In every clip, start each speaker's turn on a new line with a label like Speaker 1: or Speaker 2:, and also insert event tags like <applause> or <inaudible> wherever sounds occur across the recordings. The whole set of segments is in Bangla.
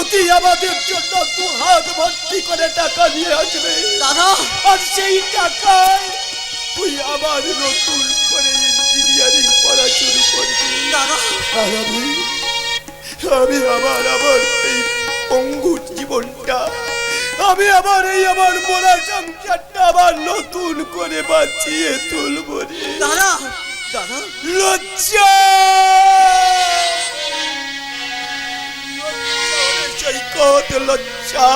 Speaker 1: সতী আমাদের জন্য দু হাত ভর্তি করে টাকা নিয়ে আসবে
Speaker 2: দাদা!
Speaker 1: আর সেই টাকায় তুই আবার নতুন করে ইঞ্জিনিয়ারিং পড়া শুরু করবি।
Speaker 2: দাদা!
Speaker 1: আর আমি আমি আবার আবার এই পঙ্গু জীবনটা আমি আবার এই আমার মোরা সংসারটা আবার নতুন করে বাঁচিয়ে তুলব রে।
Speaker 2: দাদা দাদা!
Speaker 1: লজ্জা! সৈকত লজ্জা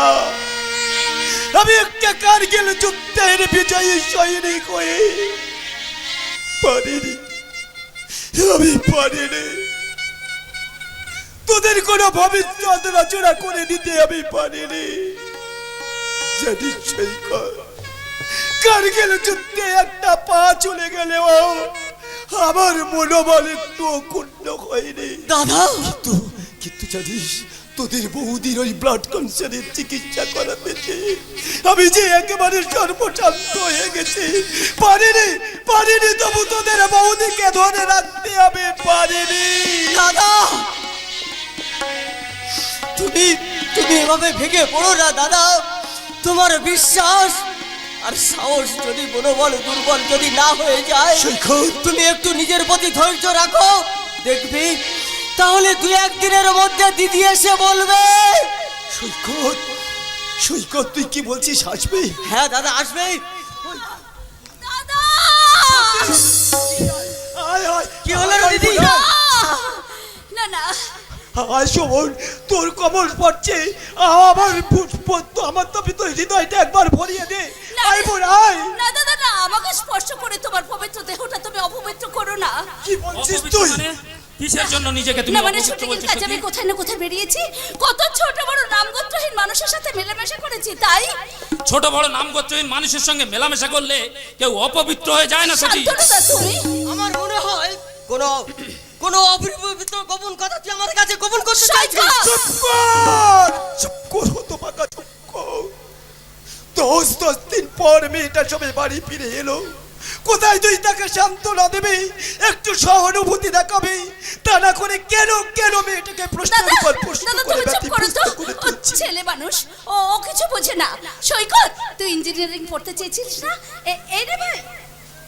Speaker 1: আমি একটা কারগিল যুদ্ধের বিজয়ী সৈনিক হয়ে পারিনি আমি পারিনি তোদের কোনো ভবিষ্যৎ রচনা করে দিতে আমি পারিনি জানিস সৈকত কারগিল যুদ্ধে একটা পা চলে গেলেও আমার মনোবল একটু ক্ষুণ্ণ হয়নি
Speaker 2: দাদা
Speaker 1: কিন্তু কিন্তু জানিস তোদের বৌদির ওই ব্লাড ক্যান্সারের চিকিৎসা করাতে আমি যে একেবারে সর্বশান্ত হয়ে গেছি। পারিনি পারিনি তবু তোদের বৌদিকে ধরে রাখতে আমি পারিনি।
Speaker 2: দাদা! তুমি তুমি এভাবে ভেঙে পড়ো না দাদা। তোমার বিশ্বাস আর সাহস যদি মনোবল দুর্বল যদি না হয়ে যায় তুমি একটু নিজের প্রতি ধৈর্য রাখো। দেখবি তাহলে দু একদিনের মধ্যে দিদি এসে বলবে।
Speaker 1: সৈকত সৈকত তুই কি বলছিস? আসবে?
Speaker 2: হ্যাঁ দাদা আসবে।
Speaker 3: দাদা!
Speaker 1: আয় আয়।
Speaker 2: কি হলো রে দিদি?
Speaker 3: না না।
Speaker 1: আয় শোভন তোর কমল পড়ছে। আমার তো- আমার তো ভিতর হৃদয়টা একবার ভরিয়ে দে।
Speaker 3: না,
Speaker 1: আয় বোন আয়।
Speaker 3: না দাদা না আমাকে স্পর্শ করে তোমার পবিত্র দেহটা তুমি অপবিত্র করো না।
Speaker 1: কি বলছিস তুই?
Speaker 4: মানে? কিসের জন্য নিজেকে তুমি
Speaker 3: না মানে
Speaker 4: অপবিত্র
Speaker 3: এর
Speaker 4: বলছো
Speaker 3: কাজে আমি কোথায় না কোথায় বেরিয়েছি? কত ছোট বড় নামগোত্রহীন মানুষের সাথে মেলামেশা করেছি তাই?
Speaker 4: ছোট বড় নাম গোত্রহীন মানুষের সঙ্গে মেলামেশা করলে কেউ অপবিত্র হয়ে যায় না সত্যি?
Speaker 3: তুমি?
Speaker 2: আমার মনে হয় কোনো কোনো অপরিপবিত্র গোপন কথা তুই আমার কাছে গোপন করতে চাইছিস!
Speaker 1: চুপ কর! চুপ করো তোমাকে চুপ কর! দশ দশ দিন পর মেয়েটা সবে বাড়ি ফিরে এলো। কোথায় তুই তাকে সান্ত্বনা দেবে? একটু সহানুভূতি দেখাবে? তা না করে কেন কেন মেয়েটাকে প্রশ্নের উপর প্রশ্ন করে
Speaker 3: চুপ করো তো।
Speaker 1: করে
Speaker 3: ও ছেলে মানুষ। ও ও কিছু বোঝে না। সৈকত তুই ইঞ্জিনিয়ারিং পড়তে চেয়েছিস না? এ- এই রে ভাই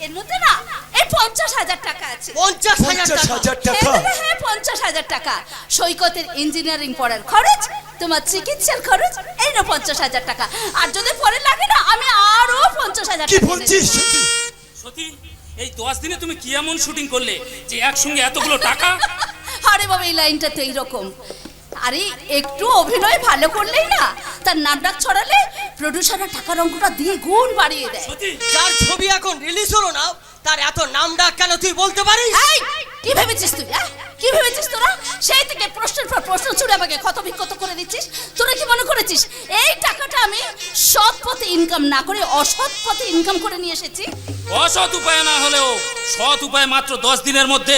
Speaker 3: এর মধ্যে না এই পঞ্চাশ হাজার টাকা আছে।
Speaker 2: পঞ্চাশ হাজার
Speaker 1: পঞ্চাশ
Speaker 2: টাকা?
Speaker 1: হাজার
Speaker 3: হ্যাঁ
Speaker 1: টাকা
Speaker 3: দাদা, হ্যাঁ পঞ্চাশ হাজার টাকা। সৈকতের ইঞ্জিনিয়ারিং পড়ার খরচ তোমার চিকিৎসার খরচ এই না পঞ্চাশ হাজার টাকা। আর যদি পরে লাগে না আমি আরও পঞ্চাশ হাজার
Speaker 1: কি
Speaker 3: টাকা
Speaker 1: বলছিস?
Speaker 3: দেব।
Speaker 1: সত্যি
Speaker 4: এই দশ দিনে তুমি কি এমন শুটিং করলে যে একসঙ্গে এতগুলো টাকা?
Speaker 3: আরে বাবা এই লাইনটা তো এইরকম। আরে একটু অভিনয় ভালো করলেই না তার নাম ডাক ছড়ালে প্রডিউসাররা টাকার অঙ্কটা দিয়ে গুণ বাড়িয়ে দেয়।
Speaker 4: সত্যি
Speaker 2: যার ছবি এখন রিলিজ হলো না তার এত নাম ডাক কেন তুই বলতে পারিস?
Speaker 3: এই কি ভেবেছিস তুই হ্যাঁ? কি ভেবেছিস তোরা? সেই থেকে প্রশ্নের পর প্রশ্ন ছুড়ে আমাকে ক্ষত বিক্ষত করে দিচ্ছিস। তোরা কি মনে করেছিস, এই টাকাটা আমি সৎ পথে ইনকাম না করে অসৎ পথে ইনকাম করে নিয়ে এসেছি?
Speaker 4: অসৎ উপায় না হলেও সৎ উপায় মাত্র দশ দিনের মধ্যে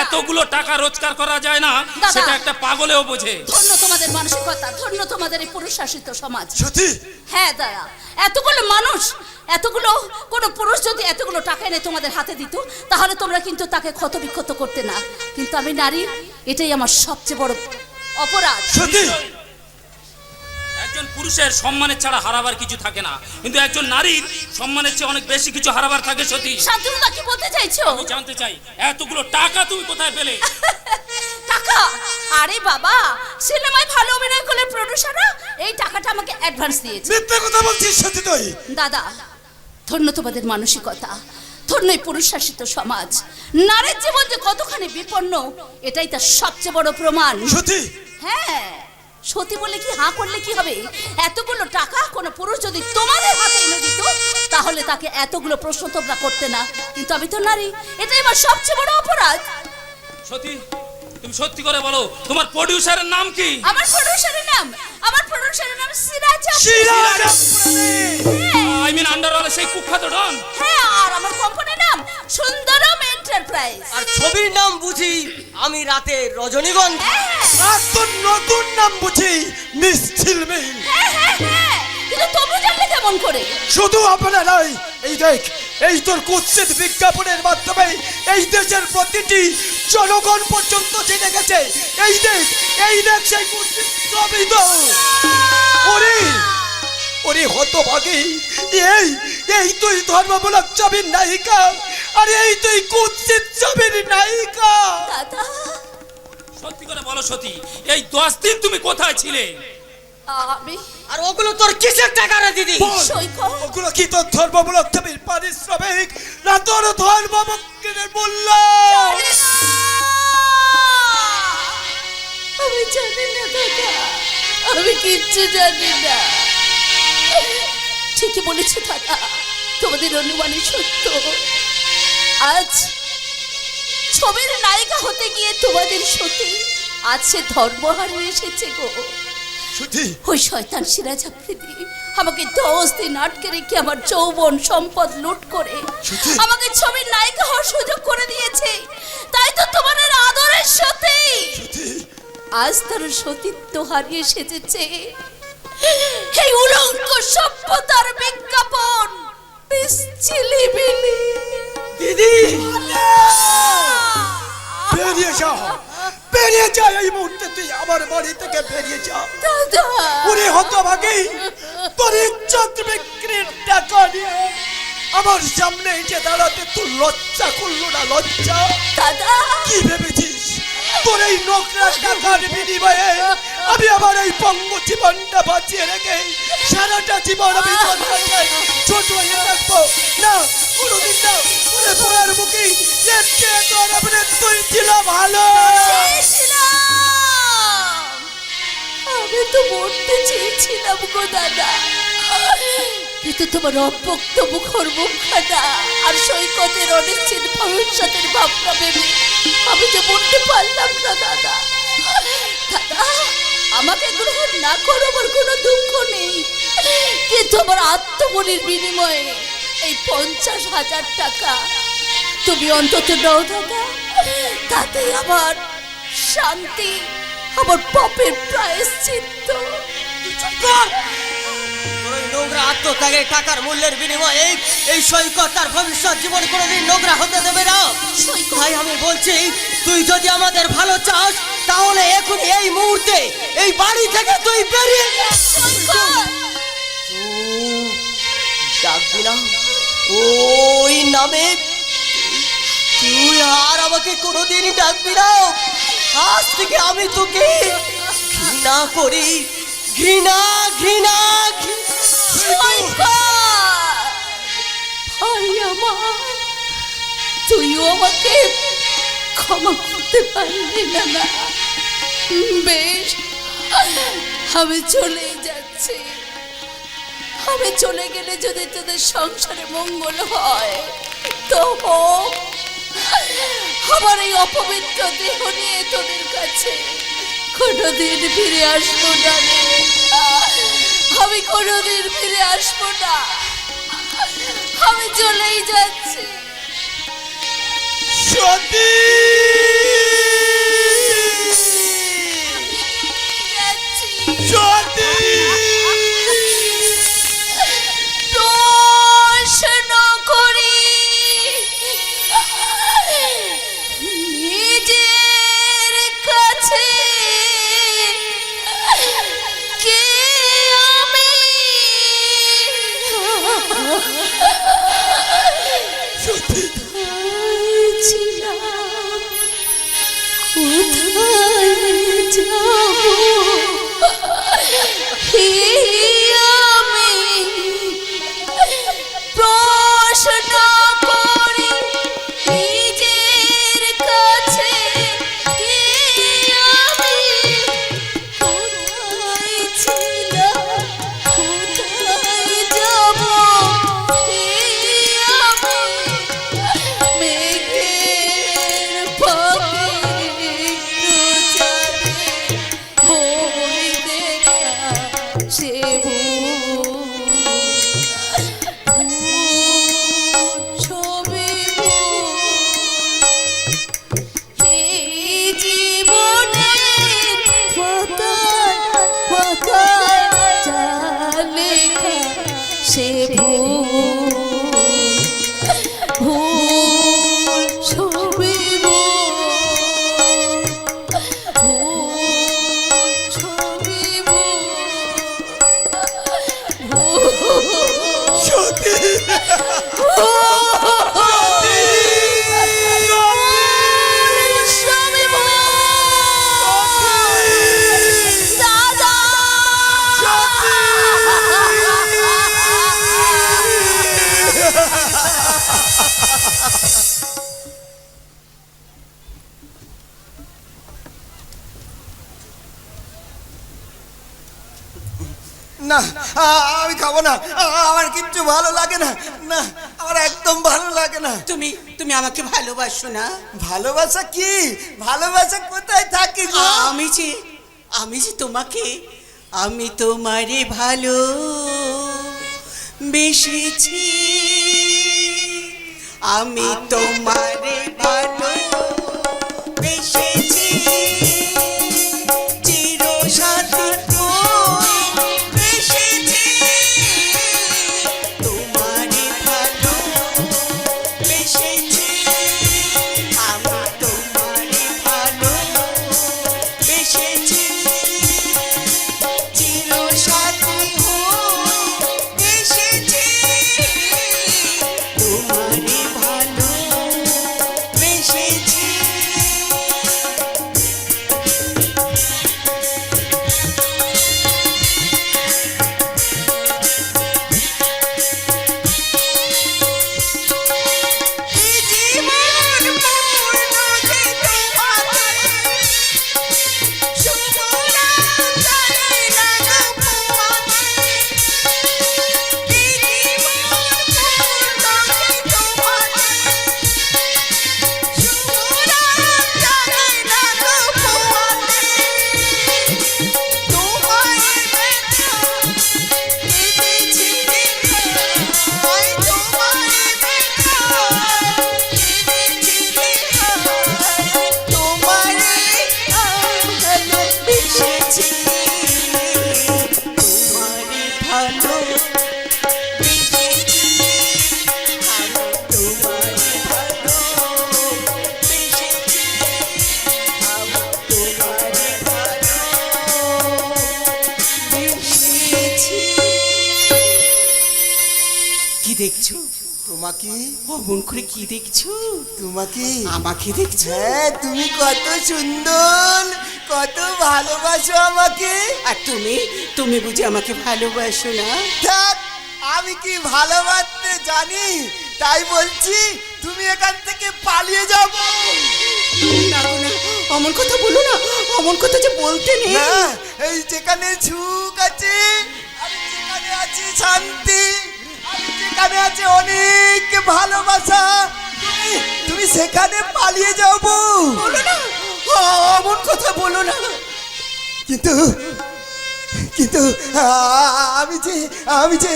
Speaker 4: এতগুলো টাকা রোজগার করা যায় না সেটা একটা পাগলেও বোঝে।
Speaker 3: ধন্য তোমাদের মানসিকতা ধন্য তোমাদের এই পুরুষ শাসিত সমাজ।
Speaker 1: সত্যি?
Speaker 3: হ্যাঁ দাদা। এতগুলো মানুষ এতগুলো কোনো পুরুষ যদি এতগুলো টাকা এনে তোমাদের হাতে দিত তাহলে তোমরা কিন্তু তাকে ক্ষত বিক্ষত করতে না। কিন্তু আমি নারী এটাই আমার সবচেয়ে বড় অপরাধ।
Speaker 1: সত্যি?
Speaker 4: একজন পুরুষের সম্মানের ছাড়া হারাবার কিছু থাকে না। কিন্তু একজন নারীর সম্মানের চেয়ে অনেক বেশি কিছু হারাবার থাকে সত্যি
Speaker 3: শান্তনুদা কি বলতে চাইছো?
Speaker 4: আমি জানতে চাই এতগুলো টাকা তুমি কোথায় পেলে? <laughs>
Speaker 3: টাকা? আরে বাবা সিনেমায় ভালো অভিনয় করলে প্রডিউসাররা এই টাকাটা আমাকে অ্যাডভান্স দিয়েছে।
Speaker 1: মিথ্যে কথা বলছিস সত্যি তুই।
Speaker 3: দাদা ধন্য তোমাদের মানসিকতা ধন্য এই পুরুষ শাসিত সমাজ। নারীর জীবন যে কতখানি বিপন্ন এটাই তার সবচেয়ে বড় প্রমাণ।
Speaker 1: সত্যি
Speaker 3: হ্যাঁ। সত্যি বলে কি হাঁ করলে কি হবে? এতগুলো টাকা কোনো পুরুষ যদি তোমাদের হাতে এনে দিত তাহলে তাকে এতগুলো প্রশ্ন তোমরা করতে না। কিন্তু আমি তো নারী এটাই আমার সবচেয়ে বড় অপরাধ।
Speaker 4: সত্যি তুমি সত্যি করে বলো তোমার প্রডিউসারের নাম কি?
Speaker 3: আমার প্রডিউসারের নাম আমার প্রডিউসারের নাম সিরাজ
Speaker 1: সিরাজ
Speaker 4: আই মিন আন্ডারওয়ালে সেই কুখ্যাত ডন।
Speaker 3: হ্যাঁ আর আমার কোম্পানির নাম সুন্দরম এন্টারপ্রাইজ
Speaker 2: আর ছবির নাম বুঝি আমি রাতে রজনীগন্ধা।
Speaker 3: হ্যাঁ
Speaker 1: আর তোর নতুন নাম বুঝি মিস ঝিলমিল
Speaker 3: হ্যাঁ হ্যাঁ হ্যাঁ। কিন্তু তবু জানলে কেমন করে?
Speaker 1: শুধু আপনারা নয় এই দেখ এই তোর কুৎসিত বিজ্ঞাপনের মাধ্যমে এই দেশের প্রতিটি জনগণ পর্যন্ত জেনে গেছে। এই দেখ এই দেখ সেই কুৎসিত ছবি তো ওরে! ওরে হতভাগী এই এই তুই ধর্মমূলক ছবির নায়িকা আর এই তুই কুৎসিত ছবির নায়িকা।
Speaker 3: দাদা।
Speaker 4: সত্যি করে বলো সতী এই দশ দিন তুমি কোথায় ছিলে?
Speaker 3: আমি
Speaker 2: আর ওগুলো তোর কিসের টাকা রে দিদি
Speaker 1: ওগুলো কি তোর ধর্মমূলক ছবির পারিশ্রমিক না তোর মূল্য?
Speaker 3: আমি জানি না দাদা। আমি কিচ্ছু জানি না। ঠিকই বলেছ দাদা তোমাদের অনুমানই সত্য। আজ ছবির নায়িকা হতে গিয়ে তোমাদের সত্যি আজ সে ধর্ম হারিয়ে এসেছে গো। ওই শয়তান সিরাজ আফ্রিদি আমাকে দশ দিন আটকে রেখে আমার যৌবন সম্পদ লুট করে আমাকে ছবির নায়িকা হওয়ার সুযোগ করে দিয়েছে। তাই তো তোমাদের আদরের সাথে
Speaker 1: সত্যি?
Speaker 3: আজ তার সতীত্ব হারিয়ে সেজেছে এই উলঙ্ক সভ্যতার বিজ্ঞাপন ছিলিবিলি
Speaker 2: দিদি!
Speaker 1: বেরিয়ে যা বেরিয়ে যা এই মুহূর্তে তুই আমার বাড়ি থেকে বেরিয়ে যা
Speaker 3: দাদা!
Speaker 1: উনি হতভাগী তোর ইজ্জত বিক্রির টাকা নিয়ে আমার সামনে এসে দাঁড়াতে তুই লজ্জা করল না লজ্জা?
Speaker 3: দাদা!
Speaker 1: কি ভেবেছিস? তোর এই নোকরা টাকার বিনিময়ে আমি আমার এই পঙ্গ জীবনটা বাঁচিয়ে রেখে সারাটা জীবন আমি ছোট হয়ে রাখব। না, কোনোদিন না ওরে পড়ার মুখে লেটকে তোর আপনি তুই ছিল ভালো।
Speaker 3: আমি তো মরতে চেয়েছিলাম গো দাদা। কিন্তু তোমার অপক্ত মুখর মুখখানা আর সৈকতের অনিশ্চিত ভবিষ্যতের ভাবনা ভেবে আমি যে মরতে পারলাম না, দাদা। দাদা আমাকে গ্রহণ না করো আমার কোনো দুঃখ নেই। কিন্তু আমার আত্মবলির বিনিময়ে এই পঞ্চাশ হাজার টাকা। তুমি অন্তত নাও দাদা। তাতে আমার শান্তি আমার পাপের প্রায়শ্চিত্ত।
Speaker 2: নোংরা আত্মত্যাগের টাকার মূল্যের বিনিময়ে এই এই সৈকত তার ভবিষ্যৎ জীবন কোনোদিন নোংরা হতে দেবে না। তাই আমি বলছি তুই যদি আমাদের ভালো চাস তাহলে এখন এই মুহূর্তে এই বাড়ি থেকে তুই বেরিয়ে! ডাকবি না। ওই নামে তুই আর আমাকে কোনোদিন ডাকবি না। আজ থেকে আমি তোকে ঘৃণা করি। ঘৃণা ঘৃণা
Speaker 3: তুইও আমাকে ক্ষমা করতে পারলি না। বেশ। আমি চলে যাচ্ছি। আমি চলে গেলে যদি তোদের সংসারে মঙ্গল হয় তো আমার এই অপবিত্র দেহ নিয়ে তোদের কাছে কোনোদিন ফিরে আসব না আমি কোনোদিন ফিরে আসব না। আমি চলেই যাচ্ছি।
Speaker 1: সতী!
Speaker 3: যাচ্ছি আমি
Speaker 5: খাব না। আমার কিচ্ছু ভালো লাগে না। না আমার একদম ভালো লাগে না।
Speaker 6: তুমি তুমি আমাকে ভালোবাসো না।
Speaker 5: ভালোবাসা কি? ভালোবাসা কোথায় থাকে
Speaker 6: আমি যে আমি যে তোমাকে আমি তোমারে ভালো বেশিছি আমি তোমারে তোমাকে? অমন করে কি দেখছ?
Speaker 5: তোমাকে?
Speaker 6: আমাকে দেখছ?
Speaker 5: হ্যাঁ তুমি কত সুন্দর কত ভালোবাসো আমাকে।
Speaker 6: আর তুমি তুমি বুঝি আমাকে ভালোবাসো না?
Speaker 5: থাক আমি কি ভালোবাসতে জানি? তাই বলছি তুমি এখান থেকে পালিয়ে যাব
Speaker 6: অমন কথা বলো না। অমন কথা যে বলতে নেই।
Speaker 5: এই যেখানে সুখ আছে আমি যেখানে আছি শান্তি। যেখানে আছে অনেক ভালোবাসা। তুমি সেখানে পালিয়ে
Speaker 6: বলো না। অমন কথা বলো না।
Speaker 5: কিন্তু কিন্তু আমি যে আমি যে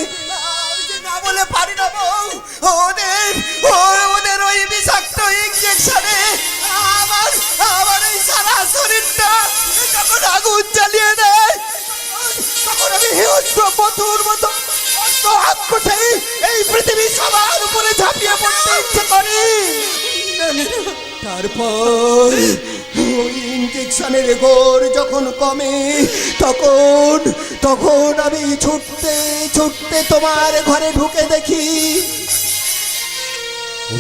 Speaker 5: না বলে পারি না বউ। ওদের ওদের ওই বিষাক্ত ইঞ্জেকশনে আমার আমার এই সারা শরীরটা যখন আগুন জ্বালিয়ে দেয় তখন আমি মধুর মতো আত্মহত্যা এই পৃথিবী সবার উপরে ঝাঁপিয়ে পড়তে ইচ্ছে করি। তারপর ইঞ্জেকশনের যখন কমে, তখন তখন আমি ছুটতে ছুটতে তোমার ঘরে ঢুকে দেখি।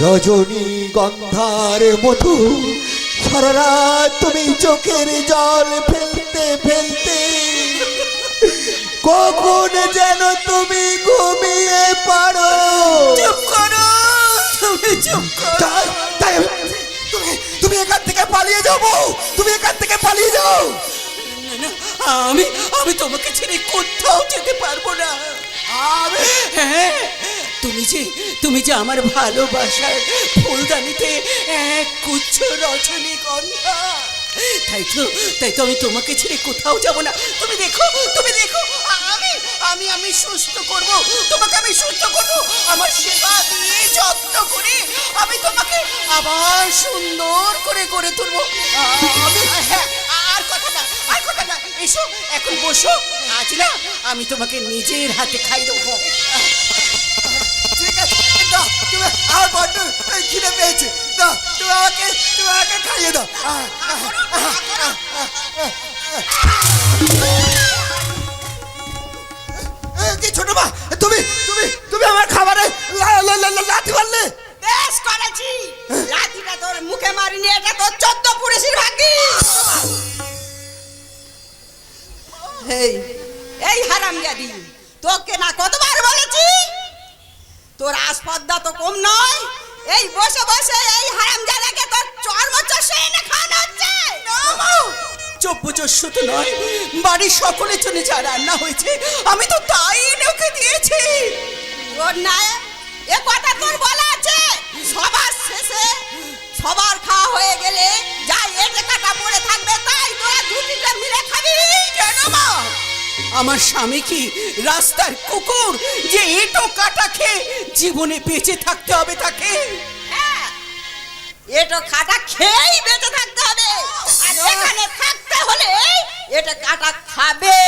Speaker 5: রজনী গন্ধার মধু, সারা তুমি চোখের জল ফেলতে ফেলতে কখন যেন তুমি ঘুমিয়ে পারো
Speaker 6: চুপ করো তুমি চুপ
Speaker 5: তুমি তুমি এখান থেকে পালিয়ে যাও তুমি এখান থেকে পালিয়ে যাও।
Speaker 6: আমি আমি তোমাকে ছেড়ে কোথাও যেতে পারব না।
Speaker 5: আমি
Speaker 6: হ্যাঁ তুমি যে তুমি যে আমার ভালোবাসার ফুলদানিতে এক গুচ্ছ রজনীগন্ধা তাই তো তাই তো আমি তোমাকে ছেড়ে কোথাও যাব না। তুমি দেখো তুমি দেখো। আমি আমি সুস্থ করব। তোমাকে আমি সুস্থ করব। আমার সেবা দিয়ে যত্ন করে আমি তোমাকে আবার সুন্দর করে করে তুলবো। আমি হ্যাঁ আর কথা না, আর কথা না। এসো, এখন বসো। আজ না আমি তোমাকে নিজের হাতে খাই দেবো।
Speaker 5: ঠিক আছে তুমি আমার বড্ড খিদে পেয়েছে। দাও, তুমি আমাকে তুমি আমাকে খাইয়ে দাও। মা তুমি তুমি তুমি আমার খাবারে লা- লা- লা- লা- লাথি মারলে?
Speaker 7: বেশ করেছি। লাঠিটা তোর মুখে মারিনি এটা তোর চোদ্দ পুরুষের ভাগ্যি। এই এই হারাম জাদি তোকে না কতবার বলেছি? তোর আসপদ্দা তো কম নয় এই বসে বসে এই হারাম জাদাকে তোর চর্ম চষে এনে খাওয়ানো হচ্ছে।
Speaker 6: চব্বচস্য তো নয় বাড়ির সকলের জন্য যা রান্না হয়েছে আমি তো তাই এনে ওকে দিয়েছি।
Speaker 7: তোর এ কথা তোর বলা আছে। সবার শেষে সবার খাওয়া হয়ে গেলে যা এটে কাটা পড়ে থাকবে তাই তোরা দুটিটা মিলে খাবি
Speaker 6: কেন মা আমার স্বামী কি রাস্তার কুকুর যে এটো কাটা খেয়ে জীবনে বেঁচে থাকতে হবে তাকে?
Speaker 7: হ্যাঁ এটো কাটা খেয়েই বেঁচে থাকতে থাকতে হলে এটা কাটা খাবে।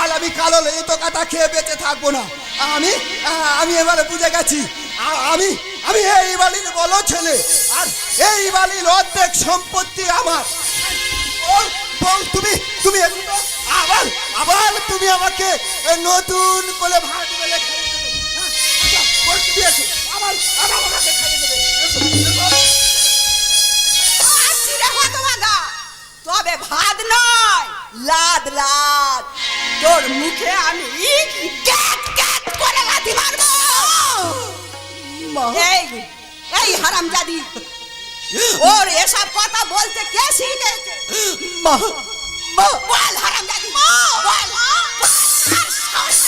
Speaker 8: আর আমি কালো এই তো কাটা খেয়ে বেঁচে থাকব না। আমি আমি এবারে বুঝে গেছি। আমি আমি এই বাড়ির বলো ছেলে আর এই বাড়ির অর্ধেক সম্পত্তি আমার। তুমি তুমি আবার আবার তুমি আমাকে নতুন করে ভাত বেলে খাইয়ে দেবে। হ্যাঁ, আচ্ছা, এসো। আবার আবার আমাকে খাইয়ে দেবে।
Speaker 7: তবে ভাত নয় লাদ লাদ তোর মুখে আমি ক্যাট ক্যাট করে লাথি মারবো এই এই হারামজাদি ওর এসব কথা বলতে কে শিখেছে
Speaker 6: মা মা
Speaker 7: বল হারামজাদি বল বল আর সাহসে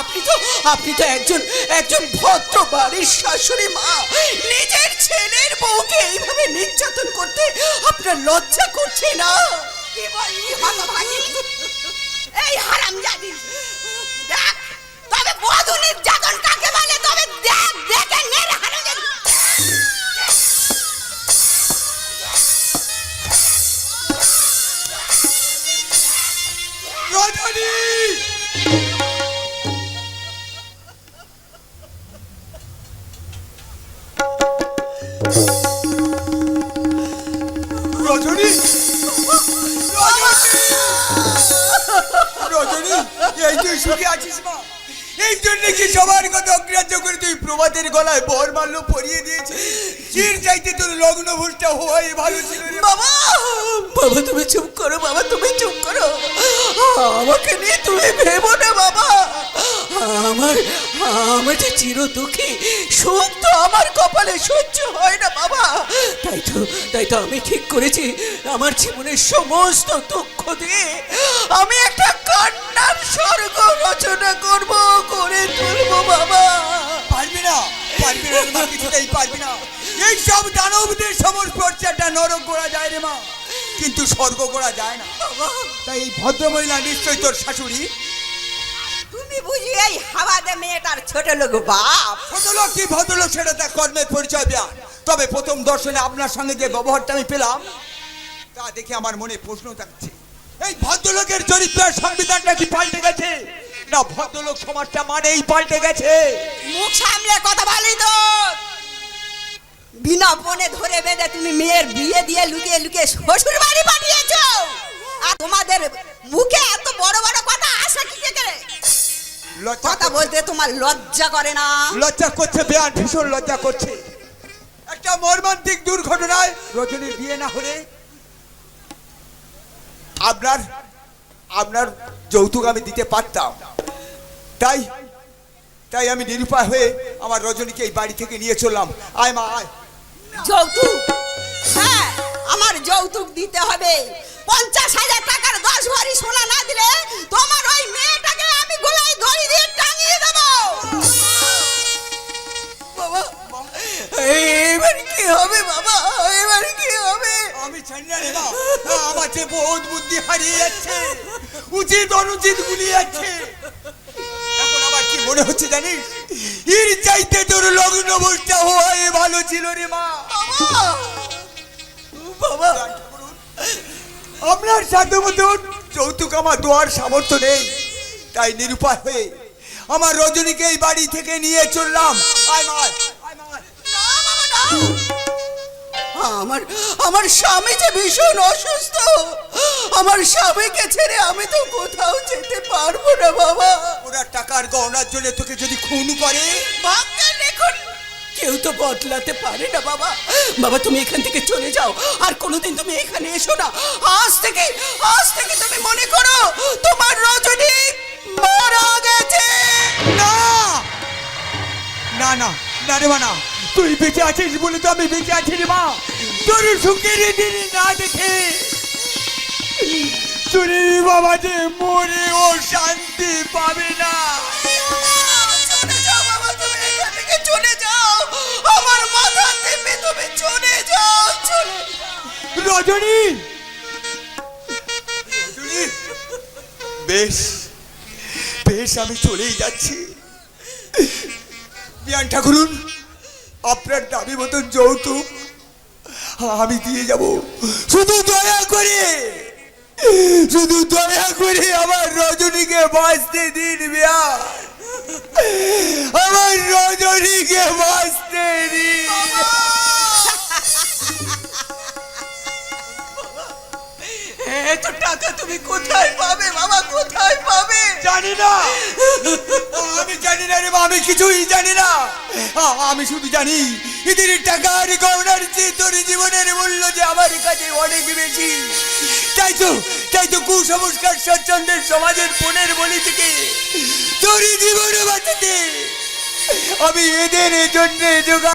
Speaker 6: আপনি তো আপনি তো একজন একজন ভদ্র বাড়ির শাশুড়ি মা। নিজের ছেলের বউকে এইভাবে নির্যাতন করতে আপনার লজ্জা করছে না?
Speaker 7: কি বললি, হতভাগী? এই হারামজাদি। দেখ, তবে বধূ নির্যাতন কাকে বলে? তবে দেখ, দেখে নে।
Speaker 8: এই তুই সুখে আছিস মা? এই জন্য কি সবার কথা অগ্রাহ্য করে তুই প্রভাতের গলায় বর মাল্য পরিয়ে দিয়েছিস। চির চাইতে তোর লগ্ন ভুলটা হওয়াই ভালো ছিল
Speaker 6: বাবা বাবা, তুমি চুপ করো, বাবা, তুমি চুপ করো। আমাকে নিয়ে তুমি ভেবো না, বাবা। আমার আমার যে চির দুঃখী সুখ তো আমার কপালে সহ্য হয় না বাবা। তাই তো তাই তো আমি ঠিক করেছি আমার জীবনের সমস্ত দুঃখ দিয়ে আমি একটা কান্নার স্বর্গ রচনা করব করে তুলবো বাবা।
Speaker 8: পারবি না পারবি না মা কিছুতেই পারবি না। এই সব দানবদের সমর প্রচারটা নরক করা যায় রে মা। কিন্তু স্বর্গ করা যায় না। বাবা। তাই এই ভদ্রমহিলা নিশ্চয়ই তোর শাশুড়ি।
Speaker 7: তুমি বুঝি এই হাওয়াতে মেয়েটার ছোট লোক বাপ।
Speaker 8: ছোট লোক কি ভদ্রলোক সেটা তার কর্মের পরিচয় দেয়া। তবে প্রথম দর্শনে আপনার সঙ্গে যে ব্যবহারটা আমি পেলাম তা দেখে আমার মনে প্রশ্ন থাকছে এই ভদ্রলোকের চরিত্র সংবিধানটা কি পাল্টে গেছে? না ভদ্রলোক সমাজটা মানেই পাল্টে গেছে।
Speaker 7: মুখ সামলে কথা বলি তো। বিনা ফোনে ধরে বেঁধে তুমি মেয়ের বিয়ে দিয়ে লুকিয়ে লুকিয়ে শ্বশুর বাড়ি পাঠিয়েছো। আর তোমাদের মুখে এত বড় বড় কথা আসে কি করে? কথা বলতে তোমার লজ্জা করে না।
Speaker 8: লজ্জা করছে বেয়ান ভীষণ লজ্জা করছে। একটা মর্মান্তিক দুর্ঘটনায় রজনীর বিয়ে না হলে আপনার আপনার যৌতুক আমি দিতে পারতাম। তাই তাই আমি নিরুপায় হয়ে আমার রজনীকে এই বাড়ি থেকে নিয়ে চললাম। আয় মা আয়।
Speaker 7: যৌতুক? হ্যাঁ আমার যৌতুক দিতে হবে। পঞ্চাশ হাজার টাকার দশ ভরি সোনা না দিলে তোমার ওই মেয়েটাকে আমি গলায় দড়ি দিয়ে টাঙিয়ে দেবো।
Speaker 6: বাবা এবার কি হবে বাবা? এবার কি হবে?
Speaker 8: আমি জানি না রে আমার যে বহুত বুদ্ধি হারিয়ে যাচ্ছে উচিত অনুচিত গুলিয়ে যাচ্ছে। এখন আমার কি মনে হচ্ছে জানিস? এর চাইতে তোর লগ্ন বসটা হওয়াই ভালো ছিল রে মা।
Speaker 6: বাবা
Speaker 8: আপনার সাধ্য মতন যৌতুক আমার দোয়ার সামর্থ্য নেই। তাই নিরুপায় হয়ে আমার রজনীকে এই বাড়ি থেকে নিয়ে চললাম।
Speaker 6: আমার আমার স্বামী যে ভীষণ অসুস্থ আমার স্বামীকে ছেড়ে আমি তো কোথাও যেতে পারব না বাবা।
Speaker 8: ওরা টাকার গহনার জন্য তোকে যদি খুন করে?
Speaker 6: দেখুন কেউ তো বদলাতে পারে না বাবা। বাবা তুমি এখান থেকে চলে যাও আর কোনোদিন তুমি এখানে এসো না। আজ থেকে আজ থেকে তুমি মনে করো তোমার
Speaker 8: না না না না রে মা না তুই বেঁচে আছিস বলে তো আমি বেঁচে আছি রে মা। তোর সুখের দিন না দেখে চুরি বাবা যে মরে ও শান্তি পাবে না।
Speaker 9: চলে যাও বাবা তুমি চলে যাও। আমার মাথা টিপে তুমি চলে যাও চলে
Speaker 8: রজনী! রজনী বেশ বেশ আমি চলেই যাচ্ছি। বিয়ান ঠাকুরুন, আপনার দাবি মতন যৌতুক আমি দিয়ে যাব। শুধু দয়া করে, শুধু দয়া করে আমার রজনীকে বাঁচতে দিন বিয়ান। আমার রজনীকে বাঁচতে দিন।
Speaker 9: এত টাকা তুমি কোথায় পাবে? বাবা, কোথায় পাবে?
Speaker 8: জানি না। আমি জানি না রে আমি কিছুই জানি না। আমি শুধু জানি এদের টাকার গহনার চেয়ে তোর জীবনের মূল্য যে আমার কাছে অনেক বেশি। তাই তো তাই তো কুসংস্কার স্বচ্ছন্দের সমাজের পনেরো বলি থেকে তোর জীবনে বাঁচাতে আমি এদের জন্য যোগা